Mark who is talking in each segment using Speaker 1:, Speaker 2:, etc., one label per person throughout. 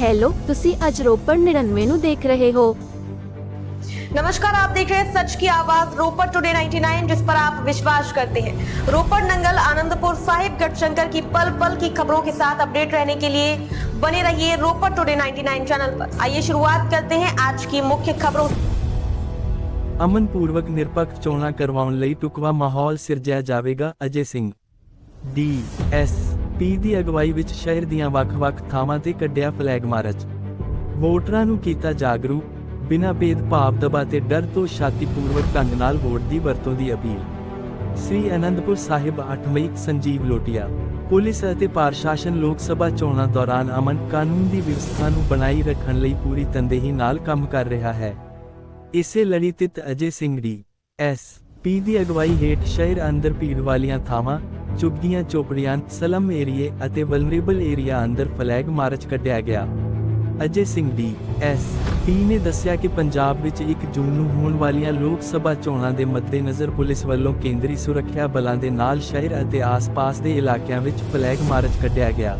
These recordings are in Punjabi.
Speaker 1: ਹੈਲੋ ਤੁਸੀਂ ਅੱਜ ਰੋਪੜ 99 ਨੂੰ ਦੇਖ ਰਹੇ ਹੋ
Speaker 2: नमस्कार आप देख रहे हैं सच की आवाज रोपड़ टुडे 99 जिस पर आप विश्वास करते हैं रोपड़ नंगल आनंदपुर साहिब गढ़शंकर की पल पल की खबरों के साथ अपडेट रहने के लिए बने रहिए रोपड़ टुडे 99 चैनल पर आइए शुरुआत करते हैं आज की मुख्य खबरों से।
Speaker 3: ਅਮਨਪੂਰਵਕ ਨਿਰਪੱਖ ਚੋਣਾਂ ਕਰਵਾਉਣ ਲਈ ਟੁਕਵਾ ਮਾਹੌਲ ਸਿਰਜਿਆ ਜਾਵੇਗਾ ਅਜੇ ਸਿੰਘ ਡੀ ਐਸ P ਦੀ ਅਗਵਾਈ ਵਿੱਚ ਸ਼ਹਿਰ ਦੀਆਂ ਵੱਖ-ਵੱਖ ਥਾਵਾਂ ਤੇ ਕੱਢਿਆ ਫਲੈਗ ਮਾਰਚ। ਵੋਟਰਾਂ ਨੂੰ ਕੀਤਾ ਜਾਗਰੂਕ, ਬਿਨਾਂ ਭੇਦਭਾਵ ਦਬਾ ਤੇ ਡਰ ਤੋਂ ਸ਼ਾਂਤੀਪੂਰਵਕ ਢੰਗ ਨਾਲ ਵੋਟ ਦੀ ਵਰਤੋਂ ਦੀ ਅਪੀਲ। ਸ੍ਰੀ ਅਨੰਦਪੁਰ ਸਾਹਿਬ 8 ਮਈ, ਸੰਜੀਵ ਲੋਟੀਆ। ਪੁਲਿਸ ਅਤੇ ਪ੍ਰਸ਼ਾਸਨ ਲੋਕ ਸਭਾ ਚੋਣਾਂ ਦੌਰਾਨ ਅਮਨ ਕਾਨੂੰਨ ਦੀ ਵਿਵਸਥਾ ਨੂੰ ਬਣਾਈ ਰੱਖਣ ਲਈ ਪੂਰੀ ਤੰਦੇਹੀ ਨਾਲ ਕੰਮ ਕਰ ਰਿਹਾ ਹੈ। ਇਸੇ ਲੜੀ ਤਿਤ Ajay Singh D, S P ਦੀ ਅਗਵਾਈ ਹੇਠ ਸ਼ਹਿਰ ਅੰਦਰ ਭੀੜ ਵਾਲੀਆਂ ਥਾਵਾਂ ਚੁੱਗੀਆਂ ਚੋਪੜੀਆਂ, ਸਲਮ ਏਰੀਏ ਅਤੇ ਵਲਨਰੇਬਲ ਏਰੀਆ ਅੰਦਰ ਫਲੈਗ ਮਾਰਚ ਕੱਢਿਆ ਗਿਆ। Ajay Singh D S P ਨੇ ਦੱਸਿਆ ਕਿ ਪੰਜਾਬ ਵਿੱਚ 1 ਜੂਨ ਨੂੰ ਹੋਣ ਵਾਲੀਆਂ ਲੋਕ ਸਭਾ ਚੋਣਾਂ ਦੇ ਮੱਦੇਨਜ਼ਰ ਪੁਲਿਸ ਵੱਲੋਂ ਕੇਂਦਰੀ ਸੁਰੱਖਿਆ ਬਲਾਂ ਦੇ ਨਾਲ ਸ਼ਹਿਰ ਅਤੇ ਆਸ-ਪਾਸ ਦੇ ਇਲਾਕਿਆਂ ਵਿੱਚ ਫਲੈਗ ਮਾਰਚ ਕੱਢਿਆ ਗਿਆ।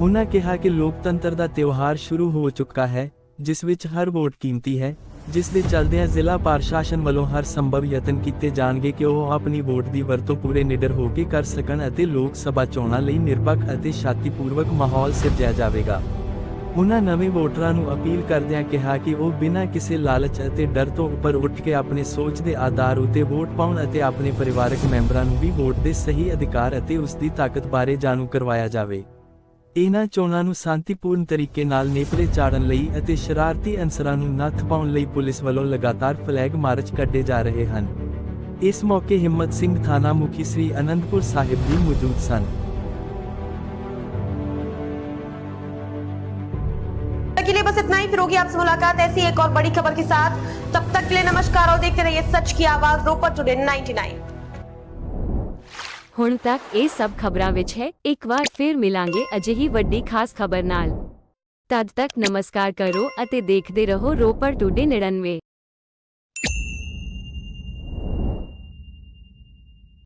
Speaker 3: ਉਨ੍ਹਾਂ ਕਿਹਾ ਕਿ ਲੋਕਤੰਤਰ ਦਾ ਤਿਉਹਾਰ ਸ਼ੁਰੂ ਹੋ ਚੁੱਕਾ ਹੈ, ਜਿਸ ਵਿੱਚ ਹਰ ਵੋਟ ਕੀਮਤੀ ਹੈ। ਜਿਸ ਦੇ ਚੱਲਦਿਆਂ ਜ਼ਿਲ੍ਹਾ ਪ੍ਰਸ਼ਾਸਨ ਵੱਲੋਂ ਹਰ ਸੰਭਵ ਯਤਨ ਕੀਤੇ ਜਾਣਗੇ ਕਿ ਉਹ ਆਪਣੀ ਵੋਟ ਦੀ ਵਰਤੋਂ ਪੂਰੇ ਨਿਡਰ ਹੋ ਕੇ ਕਰ ਸਕਣ ਅਤੇ ਲੋਕ ਸਭਾ ਚੋਣਾਂ ਲਈ ਨਿਰਪੱਖ ਅਤੇ ਸ਼ਾਂਤੀਪੂਰਵਕ ਮਾਹੌਲ ਸਿਰਜਿਆ ਜਾਵੇਗਾ। ਉਨ੍ਹਾਂ ਨਵੇਂ ਵੋਟਰਾਂ ਨੂੰ ਅਪੀਲ ਕਰਦਿਆਂ ਕਿਹਾ ਕਿ ਉਹ ਬਿਨਾਂ ਕਿਸੇ ਲਾਲਚ ਅਤੇ ਡਰ ਤੋਂ ਉੱਪਰ ਉੱਠ ਕੇ ਆਪਣੇ ਸੋਚ ਦੇ ਆਧਾਰ ਉਤੇ ਵੋਟ ਪਾਉਣ ਅਤੇ ਆਪਣੇ ਪਰਿਵਾਰਕ ਮੈਂਬਰਾਂ ਨੂੰ ਵੀ ਵੋਟ ਦੇ ਸਹੀ ਅਧਿਕਾਰ ਅਤੇ ਉਸ ਦੀ ਤਾਕਤ ਬਾਰੇ ਜਾਣੂ ਕਰਵਾਇਆ ਜਾਵੇ। ਇਹਨਾਂ ਚੋਣਾਂ ਨੂੰ ਸ਼ਾਂਤੀਪੂਰਨ ਤਰੀਕੇ ਨਾਲ ਨੇਪਰੇ ਚਾੜਨ ਲਈ ਅਤੇ ਸ਼ਰਾਰਤੀ ਅਨਸਰਾਂ ਨੂੰ ਨੱਥ ਪਾਉਣ ਲਈ ਪੁਲਿਸ ਵੱਲੋਂ ਲਗਾਤਾਰ ਫਲੈਗ ਮਾਰਚ ਕੱਢੇ ਜਾ ਰਹੇ ਹਨ ਇਸ ਮੌਕੇ ਹਿੰਮਤ ਸਿੰਘ ਥਾਣਾ ਮੁਖੀ ਸ੍ਰੀ ਅਨੰਦਪੁਰ ਸਾਹਿਬ ਵੀ ਮੌਜੂਦ ਸਨ
Speaker 2: के लिए बस इतना ही फिर होगी आपसे मुलाकात ऐसी एक और बड़ी खबर के साथ तब तक के लिए नमस्कार और देखते रहिए सच की आवाज रोपड़ टुडे 99
Speaker 1: ਹੁਣ ਤੱਕ ਇਹ ਸਭ ਖਬਰਾਂ ਵਿੱਚ ਹੈ। ਇੱਕ ਵਾਰ ਫਿਰ ਮਿਲਾਂਗੇ ਅਜਿਹੀ ਵੱਡੀ ਖਾਸ ਖਬਰ ਨਾਲ। ਤਦ ਤੱਕ ਨਮਸਕਾਰ ਕਰੋ ਅਤੇ ਦੇਖਦੇ ਰਹੋ ਰੋਪੜ ਟੁਡੇ 99